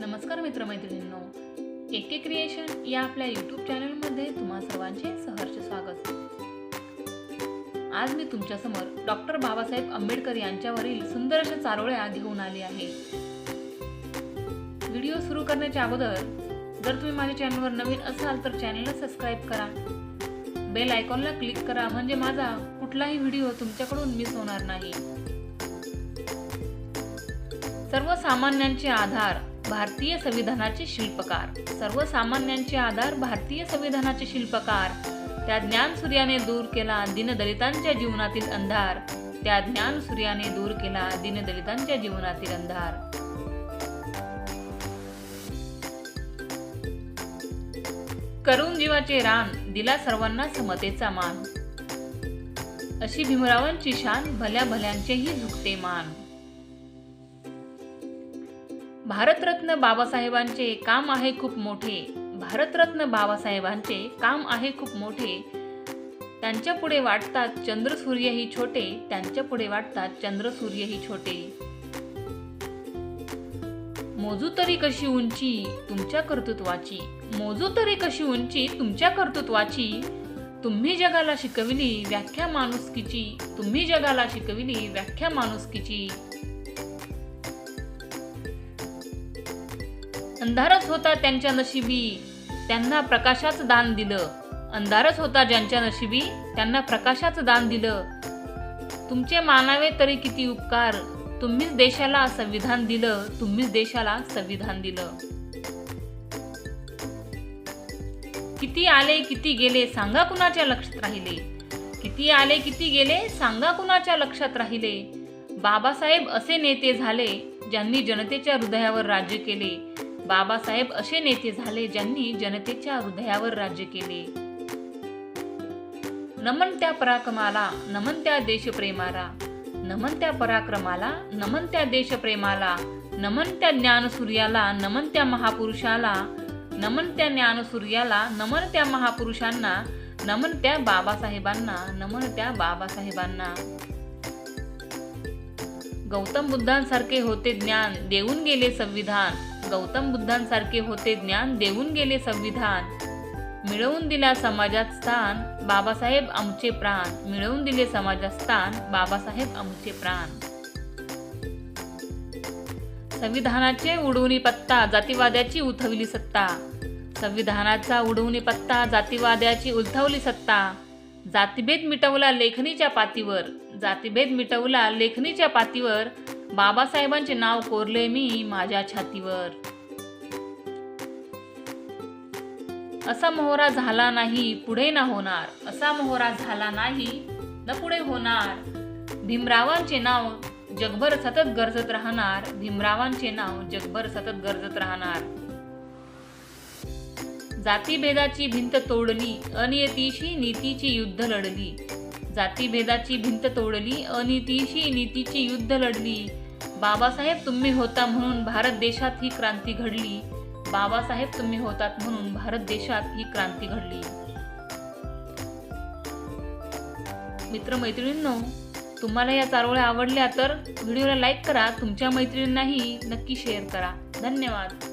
नमस्कार मित्रमैत्रिणींनो. एके क्रिएशन या आपल्या यूट्यूब चॅनलमध्ये तुम्हा सर्वांचे सहर्ष स्वागत. आज मी तुमच्यासमोर डॉक्टर बाबासाहेब आंबेडकर यांच्यावरील सुंदर अशा चारोळ्या घेऊन आली आहे. व्हिडिओ सुरू करण्याच्या अगोदर जर तुम्ही माझ्या चॅनलवर नवीन असाल तर चॅनलला सबस्क्राईब करा. बेल आयकॉनला क्लिक करा म्हणजे माझा कुठलाही व्हिडिओ तुमच्याकडून मिस होणार नाही. सर्वसामान्यांचे आधार भारतीय संविधानाचे शिल्पकार. सर्वसामान्यांचे आधार भारतीय संविधानाचे शिल्पकार. त्या ज्ञान सूर्याने दूर केला दिनदलितांच्या जीवनातील अंधार. त्या ज्ञान सूर्याने दूर केला दिनदलितांच्या जीवनातील अंधार. करून जीवाचे रान दिला सर्वांना समतेचा मान. अशी भीमरावांची शान भल्या भल्यांचेही झुकते मान. भारतरत्न बाबासाहेबांचे काम आहे खूप मोठे. भारतरत्न बाबासाहेबांचे काम आहे खूप मोठे. त्यांच्या पुढे वाटतात चंद्र सूर्यही छोटे त्यांच्या पुढे वाटतात चंद्रसूर्यही छोटे. मोजू तरी कशी उंची तुमच्या कर्तृत्वाची? मोजू तरी कशी उंची तुमच्या कर्तृत्वाची? तुम्ही जगाला शिकविली व्याख्या माणुसकीची. तुम्ही जगाला शिकविली व्याख्या माणुसकीची. अंधारच होता त्यांच्या नशिबी. त्यांना प्रकाशाचं दान दिलं. अंधारच होता ज्यांच्या नशिबी त्यांना प्रकाशाचं दान दिलं. तुमचे मानावे तरी किती उपकार. तुम्हीच देशाला संविधान दिलं. तुम्हीच देशाला संविधान दिलं. किती आले किती गेले सांगा कुणाच्या लक्षात राहिले. किती आले किती गेले सांगा कुणाच्या लक्षात राहिले. बाबासाहेब असे नेते झाले ज्यांनी जनतेच्या हृदयावर राज्य केले. बाबासाहेब असे नेते झाले ज्यांनी जनतेच्या हृदयावर राज्य केले नमन त्या पराक्रमाला नमन त्या देशप्रेमाला नमन त्या पराक्रमाला नमन त्या देशप्रेमाला नमन त्या ज्ञानसूर्याला नमन त्या महापुरुषाला नमन त्या ज्ञानसूर्याला नमन त्या महापुरुषांना नमन त्या बाबासाहेबांना नमन त्या बाबासाहेबांना गौतम बुद्धांसारखे होते ज्ञान देऊन गेले संविधान. गौतम बुद्धांसारखे होते ज्ञान देऊन गेले संविधान. मिळवून दिला समाजात स्थान बाबासाहेब आमचे प्राण. मिळवून दिले समाजात स्थान बाबासाहेब आमचे प्राण. संविधानाचे उडवणी पत्ता जातीवाद्याची उठवली सत्ता. संविधानाचा उडवणी पत्ता जातीवाद्याची उलथवली सत्ता. जातीभेद मिटवला लेखणीच्या पातीवर. जातीभेद मिटवला लेखणीच्या पातीवर. बाबासाहेबांचे नाव कोरले मी माझ्या छातीवर. असा मोहरा झाला नाही पुढे ना होणार. असा मोहरा झाला नाही न पुढे होणार. भीमरावांचे नाव जगभर सतत गरजत राहणार. भीमरावांचे नाव जगभर सतत गरजत राहणार. जातीभेदाची भिंत तोडली अनियतीशी नीतीची युद्ध लढली. जातीभेदाची भिंत तोडली अनितीशी नीतीची युद्ध लढली. बाबासाहेब तुम्ही होता म्हणून भारत देशात ही क्रांती घडली. बाबासाहेब तुम्ही होतात म्हणून भारत देशात ही क्रांती घडली. मित्रमैत्रिणींनो तुम्हाला या चारोळ्या आवडल्या तर व्हिडिओला लाईक करा तुमच्या मैत्रिणींनाही नक्की शेअर करा. धन्यवाद.